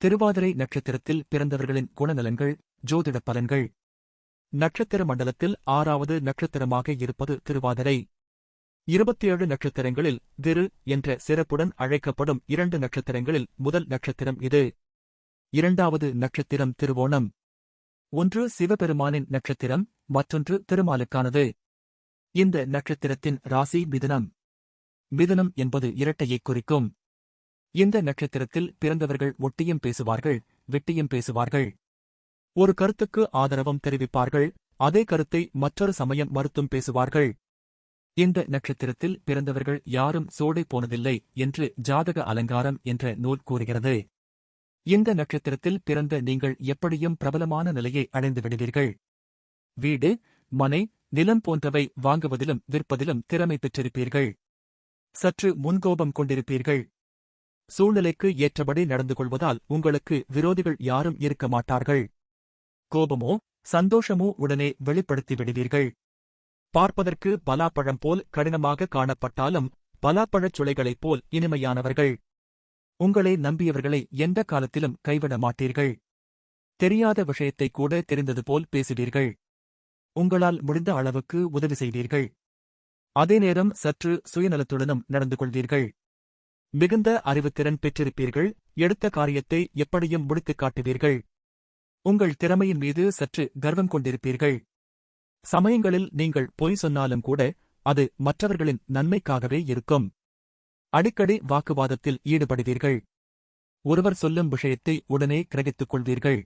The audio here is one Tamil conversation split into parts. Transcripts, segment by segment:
திருவாதிரை நட்சத்திரத்தில் பிறந்தவர்களின் குணநலன்கள் ஜோதிட பலன்கள். நட்சத்திர மண்டலத்தில் ஆறாவது நட்சத்திரமாக இருப்பது திருவாதிரை. இருபத்தியேழு நட்சத்திரங்களில் திரு என்ற சிறப்புடன் அழைக்கப்படும் இரண்டு நட்சத்திரங்களில் முதல் நட்சத்திரம் இது. இரண்டாவது நட்சத்திரம் திருவோணம். ஒன்று சிவபெருமானின் நட்சத்திரம் மற்றொன்று திருமாலுக்கானது. இந்த நட்சத்திரத்தின் ராசி மிதுனம். மிதுனம் என்பது இரட்டையைக் குறிக்கும். இந்த நட்சத்திரத்தில் பிறந்தவர்கள் ஒட்டியும் பேசுவார்கள் வெட்டியும் பேசுவார்கள். ஒரு கருத்துக்கு ஆதரவும் தெரிவிப்பார்கள் அதே கருத்தை மற்றொரு சமயம் மறுத்தும் பேசுவார்கள். இந்த நட்சத்திரத்தில் பிறந்தவர்கள் யாரும் சோடை போனதில்லை என்று ஜாதக அலங்காரம் என்ற நூல் கூறுகிறது. இந்த நட்சத்திரத்தில் பிறந்த நீங்கள் எப்படியும் பிரபலமான நிலையை அடைந்து விடுவீர்கள். வீடு மனை நிலம் போன்றவை வாங்குவதிலும் விற்பதிலும் திறமை பெற்றிருப்பீர்கள். சற்று முன்கோபம் கொண்டிருப்பீர்கள். சூழ்நிலைக்கு ஏற்றபடி நடந்து கொள்வதால் உங்களுக்கு விரோதிகள் யாரும் இருக்க மாட்டார்கள். கோபமோ சந்தோஷமோ உடனே வெளிப்படுத்தி விடுவீர்கள் பார்ப்பதற்கு பலாப்பழம் போல் கடினமாக காணப்பட்டாலும் பலாப்பழச் சுளைகளைப் போல் இனிமையானவர்கள். உங்களை நம்பியவர்களை எந்த காலத்திலும் கைவிட மாட்டீர்கள். தெரியாத விஷயத்தை கூட தெரிந்தது போல் பேசுவீர்கள். உங்களால் முடிந்த அளவுக்கு உதவி செய்வீர்கள். அதே நேரம் சற்று சுயநலத்துடனும் நடந்து கொள்வீர்கள் மிகுந்த அறிவுத்திறன் பெற்றிருப்பீர்கள். எடுத்த காரியத்தை எப்படியும் முடித்துக் காட்டுவீர்கள். உங்கள் திறமையின் மீது சற்று கர்வம் கொண்டிருப்பீர்கள். சமயங்களில் நீங்கள் பொய் சொன்னாலும் கூட அது மற்றவர்களின் நன்மைக்காகவே இருக்கும். அடிக்கடி வாக்குவாதத்தில் ஈடுபடுவீர்கள். ஒருவர் சொல்லும் விஷயத்தை உடனே கிரகித்துக் கொள்வீர்கள்.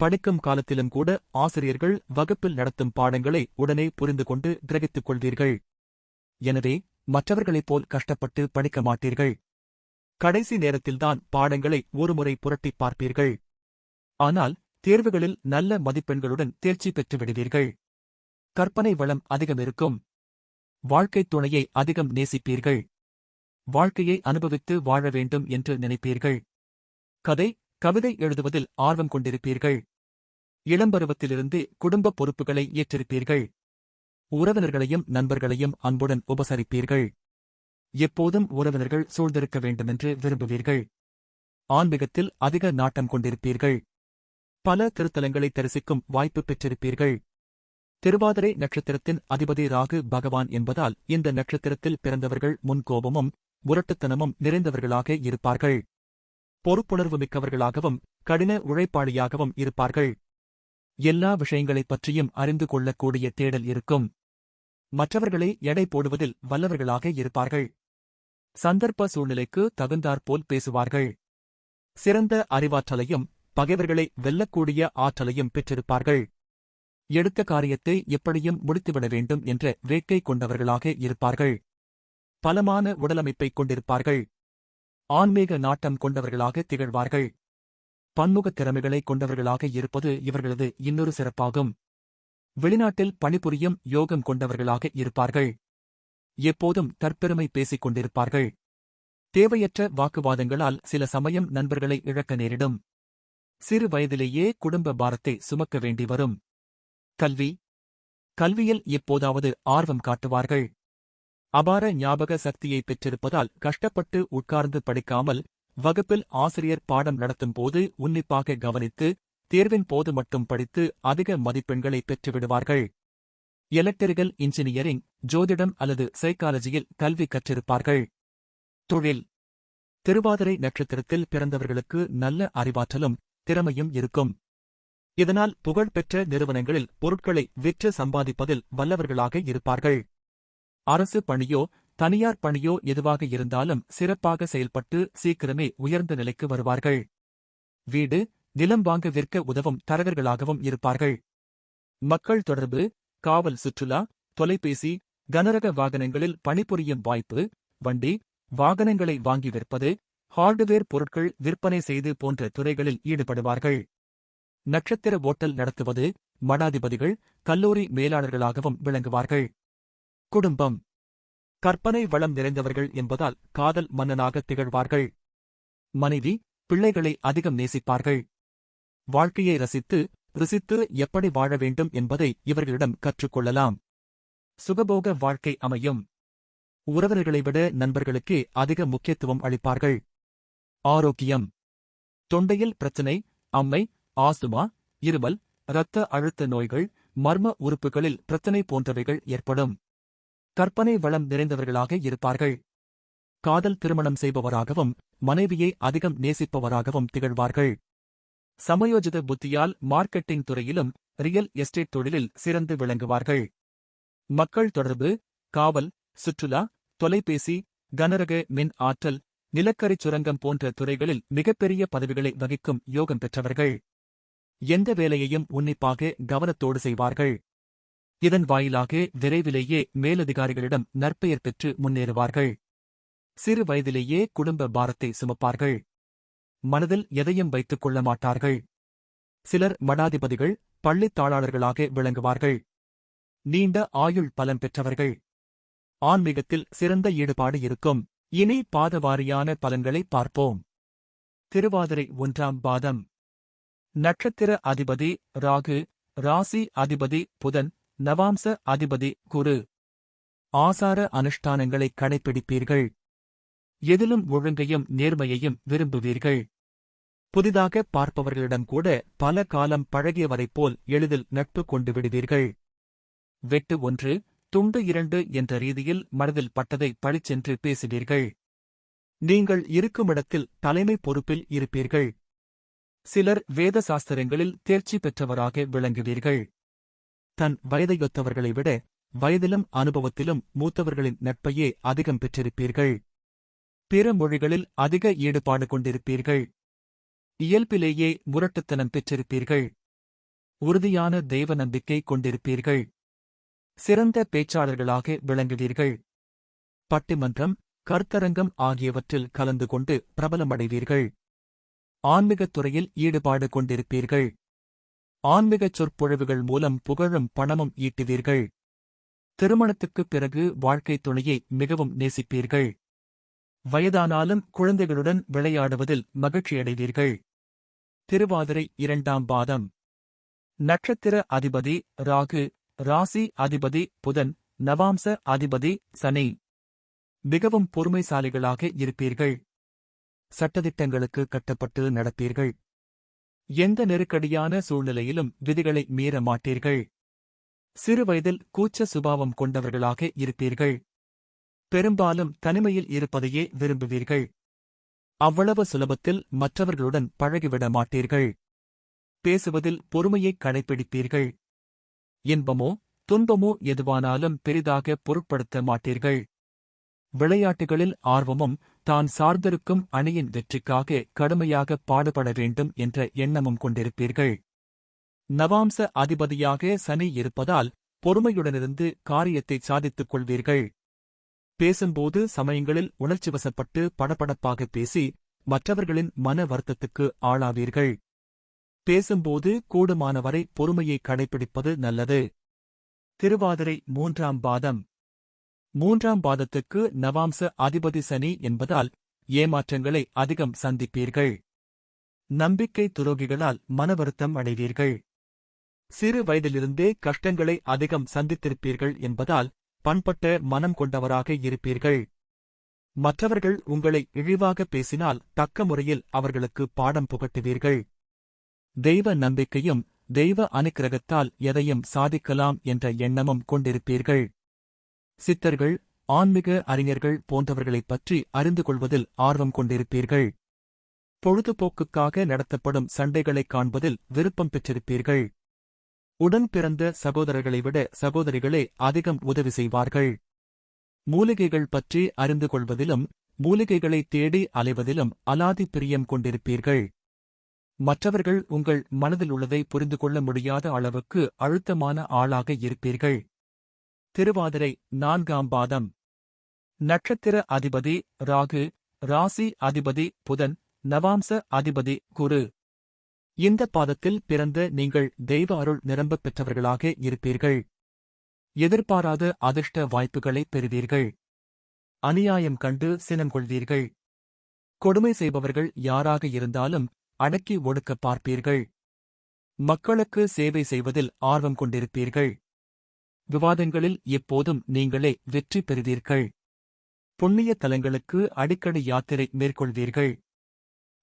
படிக்கும் காலத்திலும் கூட ஆசிரியர்கள் வகுப்பில் நடத்தும் பாடங்களை உடனே புரிந்து கொண்டு கிரகித்துக் கொள்வீர்கள். எனவே மற்றவர்களைப் போல் கஷ்டப்பட்டு படிக்க மாட்டீர்கள். கடைசி நேரத்தில்தான் பாடங்களை ஒருமுறை புரட்டிப் பார்ப்பீர்கள். ஆனால் தேர்வுகளில் நல்ல மதிப்பெண்களுடன் தேர்ச்சி பெற்று விடுவீர்கள். கற்பனை வளம் அதிகம் இருக்கும். வாழ்க்கைத் துணையை அதிகம் நேசிப்பீர்கள். வாழ்க்கையை அனுபவித்து வாழ வேண்டும் என்று நினைப்பீர்கள். கதை கவிதை எழுதுவதில் ஆர்வம் கொண்டிருப்பீர்கள். இளம்பருவத்திலிருந்து குடும்ப பொறுப்புகளை ஏற்றிருப்பீர்கள். உறவினர்களையும் நண்பர்களையும் அன்புடன் உபசரிப்பீர்கள். எப்போதும் உறவினர்கள் சூழ்ந்திருக்க வேண்டுமென்று விரும்புவீர்கள். ஆன்மீகத்தில் அதிக நாட்டம் கொண்டிருப்பீர்கள். பல திருத்தலங்களை தரிசிக்கும் வாய்ப்பு பெற்றிருப்பீர்கள். திருவாதிரை நட்சத்திரத்தின் அதிபதி ராகு பகவான் என்பதால் இந்த நட்சத்திரத்தில் பிறந்தவர்கள் முன்கோபமும் முரட்டுத்தனமும் நிறைந்தவர்களாக இருப்பார்கள். பொறுப்புணர்வு மிக்கவர்களாகவும் கடின உழைப்பாளியாகவும் இருப்பார்கள். எல்லா விஷயங்களைப் பற்றியும் அறிந்து கொள்ளக்கூடிய தேடல் இருக்கும். மற்றவர்களை எடை போடுவதில் வல்லவர்களாக இருப்பார்கள். சந்தர்ப்ப சூழ்நிலைக்கு தகுந்தாற்போல் பேசுவார்கள். சிறந்த அறிவாற்றலையும் பகைவர்களை வெல்லக்கூடிய ஆற்றலையும் பெற்றிருப்பார்கள். எடுத்த காரியத்தை எப்படியும் முடித்துவிட வேண்டும் என்ற வேட்கை கொண்டவர்களாக இருப்பார்கள். பலமான உடலமைப்பைக் கொண்டிருப்பார்கள். ஆன்மீக நாட்டம் கொண்டவர்களாக திகழ்வார்கள். பன்முகத் திறமைகளை கொண்டவர்களாக இருப்பது இவர்களது இன்னொரு சிறப்பாகும். வெளிநாட்டில் பணிபுரியும் யோகம் கொண்டவர்களாக இருப்பார்கள். எப்போதும் தற்பெருமை பேசிக் கொண்டிருப்பார்கள். தேவையற்ற வாக்குவாதங்களால் சில சமயம் நண்பர்களை இழக்க நேரிடும். சிறு வயதிலேயே குடும்ப பாரத்தை சுமக்க வேண்டி வரும். கல்வி. கல்வியில் எப்போதாவது ஆர்வம் காட்டுவார்கள். அபார ஞாபக சக்தியை பெற்றிருப்பதால் கஷ்டப்பட்டு உட்கார்ந்து படிக்காமல் வகுப்பில் ஆசிரியர் பாடம் நடத்தும் போது உன்னிப்பாக கவனித்து தேர்வின் போது மட்டும் படித்து அதிக மதிப்பெண்களை பெற்றுவிடுவார்கள். எலக்ட்ரிகல் இன்ஜினியரிங் ஜோதிடம் அல்லது சைக்காலஜியில் கல்வி கற்றிருப்பார்கள். தொழில். திருவாதிரை நட்சத்திரத்தில் பிறந்தவர்களுக்கு நல்ல அறிவாற்றலும் திறமையும் இருக்கும். இதனால் புகழ்பெற்ற நிறுவனங்களில் பொருட்களை விற்று சம்பாதிப்பதில் வல்லவர்களாக இருப்பார்கள். அரசு பணியோ தனியார் பணியோ எதுவாக இருந்தாலும் சிறப்பாக செயல்பட்டு சீக்கிரமே உயர்ந்த நிலைக்கு வருவார்கள். வீடு நிலம் வாங்க விற்க உதவும் தரகர்களாகவும் இருப்பார்கள். மக்கள் தொடர்பு காவல் சுற்றுலா தொலைபேசி கனரக வாகனங்களில் பணிபுரியும் வாய்ப்பு வண்டி வாகனங்களை வாங்கி விற்பது ஹார்டுவேர் பொருட்கள் விற்பனை செய்து போன்ற துறைகளில் ஈடுபடுவார்கள். நட்சத்திர ஓட்டல் நடத்துவது மடாதிபதிகள் கல்லூரி மேலாளர்களாகவும் விளங்குவார்கள். குடும்பம். கற்பனை வளம் நிறைந்தவர்கள் என்பதால் காதல் மன்னனாக திகழ்வார்கள். மனைவி பிள்ளைகளை அதிகம் நேசிப்பார்கள். வாழ்க்கையை ரசித்து ருசித்து எப்படி வாழ வேண்டும் என்பதை இவர்களிடம் கற்றுக்கொள்ளலாம். சுகபோக வாழ்க்கை அமையும். உறவினர்களை விட நண்பர்களுக்கே அதிக முக்கியத்துவம் அளிப்பார்கள். ஆரோக்கியம். தொண்டையில் பிரச்சனை அம்மை ஆசுமா இருமல் இரத்த அழுத்த நோய்கள் மர்ம உறுப்புகளில் பிரச்சனை போன்றவைகள் ஏற்படும். கற்பனை வளம் நிறைந்தவர்களாக இருப்பார்கள். காதல் திருமணம் செய்பவராகவும் மனைவியை அதிகம் நேசிப்பவராகவும் திகழ்வார்கள். சமயோஜித புத்தியால் மார்க்கெட்டிங் துறையிலும் ரியல் எஸ்டேட் தொழிலில் சிறந்து விளங்குவார்கள். மக்கள் தொடர்பு காவல் சுற்றுலா தொலைபேசி கனரக மின் ஆற்றல் நிலக்கரி சுரங்கம் போன்ற துறைகளில் மிகப்பெரிய பதவிகளை வகிக்கும் யோகம் பெற்றவர்கள். எந்த வேலையையும் உன்னிப்பாக கவனத்தோடு செய்வார்கள். இதன் வாயிலாக விரைவிலேயே மேலதிகாரிகளிடம் நற்பெயர் பெற்று முன்னேறுவார்கள். சிறு வயதிலேயே குடும்ப பாரத்தை சுமப்பார்கள். மனதில் எதையும் வைத்துக் கொள்ள மாட்டார்கள். சிலர் மடாதிபதிகள் பள்ளித்தாளாளர்களாக விளங்குவார்கள். நீண்ட ஆயுள் பலம் பெற்றவர்கள். ஆன்மீகத்தில் சிறந்த ஈடுபாடு இருக்கும். இனி பாதவாரியான பலன்களை பார்ப்போம். திருவாதிரை ஒன்றாம் பாதம். நட்சத்திர அதிபதி ராகு ராசி அதிபதி புதன் நவாம்ச அதிபதி குரு. ஆசார அனுஷ்டானங்களை கடைப்பிடிப்பீர்கள். எதிலும் ஒழுங்கையும் நேர்மையையும் விரும்புவீர்கள். புதிதாக பார்ப்பவர்களிடம் கூட பல காலம் பழகியவரைப் போல் எளிதில் நட்பு கொண்டு விடுவீர்கள். வெட்டு ஒன்று துண்டு இரண்டு என்ற ரீதியில் மனதில் பட்டதை பழிச்சென்று பேசுவீர்கள். நீங்கள் இருக்குமிடத்தில் தலைமை பொறுப்பில் இருப்பீர்கள். சிலர் வேத சாஸ்திரங்களில் தேர்ச்சி பெற்றவராக விளங்குவீர்கள். தன் வயதையொத்தவர்களை விட வயதிலும் அனுபவத்திலும் மூத்தவர்களின் நட்பையே அதிகம் பெற்றிருப்பீர்கள். பிற மொழிகளில் அதிக ஈடுபாடு கொண்டிருப்பீர்கள். இயல்பிலேயே முரட்டுத்தனம் பெற்றிருப்பீர்கள். உறுதியான தெய்வ நம்பிக்கை கொண்டிருப்பீர்கள். சிறந்த பேச்சாளர்களாக விளங்குவீர்கள். பட்டிமன்றம் கருத்தரங்கம் ஆகியவற்றில் கலந்து கொண்டு பிரபலமடைவீர்கள். ஆன்மீகத் துறையில் ஈடுபாடு கொண்டிருப்பீர்கள். ஆன்மீகச் சொற்பொழிவுகள் மூலம் புகழும் பணமும் ஈட்டுவீர்கள். திருமணத்துக்குப் பிறகு வாழ்க்கைத் துணையை மிகவும் நேசிப்பீர்கள். வயதானாலும் குழந்தைகளுடன் விளையாடுவதில் மகிழ்ச்சியடைவீர்கள். திருவாதிரை இரண்டாம் பாதம். நட்சத்திர அதிபதி ராகு ராசி அதிபதி புதன் நவாம்ச அதிபதி சனி. மிகவும் பொறுமைசாலிகளாக இருப்பீர்கள். சட்டதிட்டங்களுக்கு கட்டப்பட்டு நடப்பீர்கள். எந்த நெருக்கடியான சூழ்நிலையிலும் விதிகளை மீற மாட்டீர்கள். சிறுவயதில் கூச்ச சுபாவம் கொண்டவர்களாக இருப்பீர்கள். பெரும்பாலும் தனிமையில் இருப்பதையே விரும்புவீர்கள். அவ்வளவு சுலபத்தில் மற்றவர்களுடன் பழகிவிட மாட்டீர்கள். பேசுவதில் பொறுமையைக் கடைப்பிடிப்பீர்கள். இன்பமோ துன்பமோ எதுவானாலும் பெரிதாக பொருட்படுத்த மாட்டீர்கள். விளையாட்டுகளில் ஆர்வமும் தான் சார்ந்திருக்கும் அணியின் வெற்றிக்காக கடுமையாக பாடுபட வேண்டும் என்ற எண்ணமும் கொண்டிருப்பீர்கள். நவாம்ச அதிபதியாக சனி இருப்பதால் பொறுமையுடனிருந்து காரியத்தை சாதித்துக் கொள்வீர்கள். பேசும்போது சமயங்களில் உணர்ச்சிவசப்பட்டு படபடப்பாக பேசி மற்றவர்களின் மன வருத்தத்துக்கு ஆளாவீர்கள். பேசும்போது கூடுமானவரை பொறுமையை கடைபிடிப்பது நல்லது. திருவாதிரை மூன்றாம் பாதம். மூன்றாம் பாதத்துக்கு நவாம்ச அதிபதி சனி என்பதால் ஏமாற்றங்களை அதிகம் சந்திப்பீர்கள். நம்பிக்கை துரோகிகளால் மனவருத்தம் அடைவீர்கள். சிறு வயதிலிருந்தே கஷ்டங்களை அதிகம் சந்தித்திருப்பீர்கள் என்பதால் பண்பட்ட மனம் கொண்டவராக இருப்பீர்கள். மற்றவர்கள் உங்களை இழிவாக பேசினால் தக்க முறையில் அவர்களுக்கு பாடம் புகட்டுவீர்கள். தெய்வ நம்பிக்கையும் தெய்வ அனுக்கிரகத்தால் எதையும் சாதிக்கலாம் என்ற எண்ணமும் கொண்டிருப்பீர்கள். சித்தர்கள் ஆன்மீக அறிஞர்கள் போன்றவர்களைப் பற்றி அறிந்து கொள்வதில் ஆர்வம் கொண்டிருப்பீர்கள். பொழுதுபோக்குக்காக நடத்தப்படும் சண்டைகளைக் காண்பதில் விருப்பம் பெற்றிருப்பீர்கள். உடன் பிறந்த சகோதரர்களை விட சகோதரிகளே அதிகம் உதவி செய்வார்கள். மூலிகைகள் பற்றி அறிந்து கொள்வதிலும் மூலிகைகளை தேடி அலைவதிலும் அலாதி பிரியம் கொண்டிருப்பீர்கள். மற்றவர்கள் உங்கள் மனதில் உள்ளதை புரிந்து கொள்ள முடியாத அளவுக்கு அழுத்தமான ஆளாக இருப்பீர்கள். திருவாதிரை நான்காம் பாதம். நட்சத்திர அதிபதி ராகு ராசி அதிபதி புதன் நவாம்ச அதிபதி குரு. இந்த பாதத்தில் பிறந்த நீங்கள் தெய்வ அருள் நிரம்பப் பெற்றவர்களாக இருப்பீர்கள். எதிர்பாராத அதிர்ஷ்ட வாய்ப்புகளை பெறுவீர்கள். அநியாயம் கண்டு சினம் கொள்வீர்கள். கொடுமை செய்பவர்கள் யாராக இருந்தாலும் அடக்கி ஒடுக்க பார்ப்பீர்கள். மக்களுக்கு சேவை செய்வதில் ஆர்வம் கொண்டிருப்பீர்கள். விவாதங்களில் எப்போதும் நீங்களே வெற்றி பெறுவீர்கள். புண்ணிய தலங்களுக்கு அடிக்கடி யாத்திரை மேற்கொள்வீர்கள்.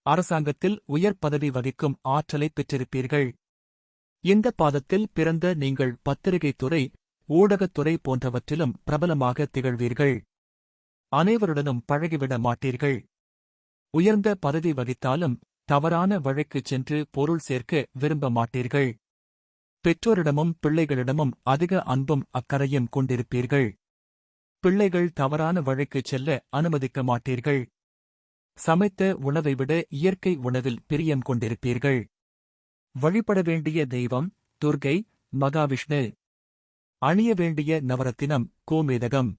அரசாங்கத்தில் உயர் பதவி வகிக்கும் ஆற்றலை பெற்றிருப்பீர்கள். இந்த பாதத்தில் பிறந்த நீங்கள் பத்திரிகைத் துறை ஊடகத்துறை போன்றவற்றிலும் பிரபலமாக திகழ்வீர்கள். அனைவருடனும் பழகிவிட மாட்டீர்கள். உயர்ந்த பதவி வகித்தாலும் தவறான வழிக்குச் சென்று பொருள் சேர்க்க விரும்ப மாட்டீர்கள். பெற்றோரிடமும் பிள்ளைகளிடமும் அதிக அன்பும் அக்கறையும் கொண்டிருப்பீர்கள். பிள்ளைகள் தவறான வழிக்குச் செல்ல அனுமதிக்க மாட்டீர்கள். சமைத்த உணவை விட இயற்கை உணவில் பிரியம் கொண்டிருப்பீர்கள். வழிபட வேண்டிய தெய்வம் துர்கை மகாவிஷ்ணு. அணிய வேண்டிய நவரத்தினம் கோமேதகம்.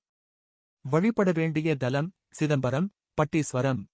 வழிபட வேண்டிய தலம் சிதம்பரம் பட்டீஸ்வரம்.